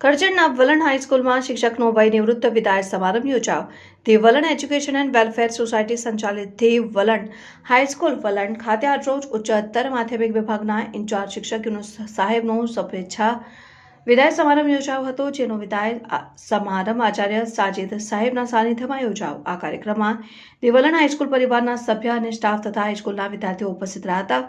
કરજણના વલણ હાઈસ્કૂલમાં શિક્ષકનો વય નિવૃત્ત વિદાય સમારંભ યોજાયો. The Valan education and welfare society સંચાલિત the Valan high school Valan ખાતે આજરોજ ઉચ્ચતર માધ્યમિક વિભાગના ઇન્ચાર્જ શિક્ષક યુનુસ સાહેબનો શુભેચ્છા વિદાય સમારંભ યોજાયો હતો, જેનો વિદાય સમારંભ આચાર્ય સાજિદ સાહેબના સાનિધ્યમાં યોજાયો. આ કાર્યક્રમમાં દેવલણ હાઈસ્કૂલ પરિવારના સભ્ય અને સ્ટાફ તથા હાઈસ્કૂલના વિદ્યાર્થીઓ ઉપસ્થિત રહ્યા હતા.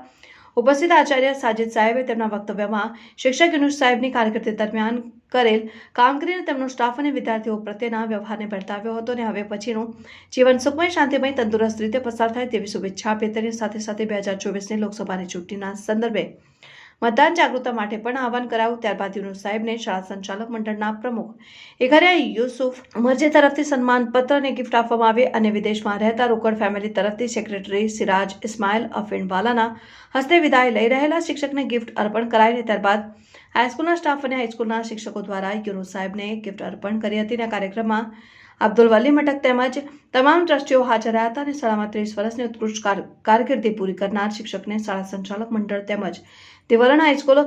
ઉપસ્થિત આચાર્ય સાજિદ સાહેબે તેમના વક્તવ્યમાં શિક્ષક યુનુસ સાહેબની કારકિર્દી દરમિયાન કરેલ કામગીરીને તેમનો સ્ટાફ અને વિદ્યાર્થીઓ પ્રત્યેના વ્યવહારને બતાવ્યો હતો અને હવે પછીનું જીવન સુખમય, શાંતિમય, તંદુરસ્ત રીતે પસાર થાય તેવી શુભેચ્છા આપી તેની સાથે સાથે બે હજાર ચોવીસની લોકસભાની ચૂંટણીના સંદર્ભે મતદાન જાગૃતતા માટે પણ આહવાન કરાયું. ત્યારબાદ યુનુસ સાહેબને શાળા સંચાલક મંડળના પ્રમુખ એઘરિયા યુસુફ મરજે તરફથી સન્માન પત્ર અને ગિફ્ટ આપવામાં આવે અને વિદેશમાં રહેતા રોકડ ફેમિલી તરફથી સેક્રેટરી સિરાજ ઇસ્માઇલ અફીણવાલાના હસ્તે વિદાય લઈ રહેલા શિક્ષકને ગિફ્ટ અર્પણ કરાઈને ત્યારબાદ હાઈસ્કૂલના સ્ટાફ અને હાઈસ્કૂલના શિક્ષકો દ્વારા યુનુસ સાહેબને ગિફ્ટ અર્પણ કરી હતી અને કાર્યક્રમમાં અબ્દુલ વલી મટક તેમજ તમામ ટ્રસ્ટીઓ હાજર રહ્યા હતા અને શાળામાં ત્રીસ વર્ષની ઉત્કૃષ્ટ કાર- કારકિર્દી પૂરી કરનાર શિક્ષકને શાળા સંચાલક મંડળ તેમજ તે વલણ હાઈસ્કૂલ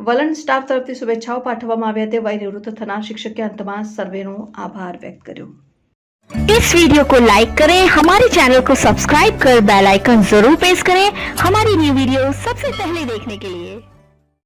વલણ સ્ટાફ તરફથી શુભેચ્છાઓ પાઠવવામાં આવી હતી વય નિવૃત્ત થનાર શિક્ષકે અંતમાં સર્વેનો આભાર વ્યક્ત કર્યો इस वीडियो को लाइक करें हमारे चैनल को सब्सक्राइब कर बेल आइकन जरूर प्रेस करें हमारी न्यू वीडियो सबसे पहले देखने के लिए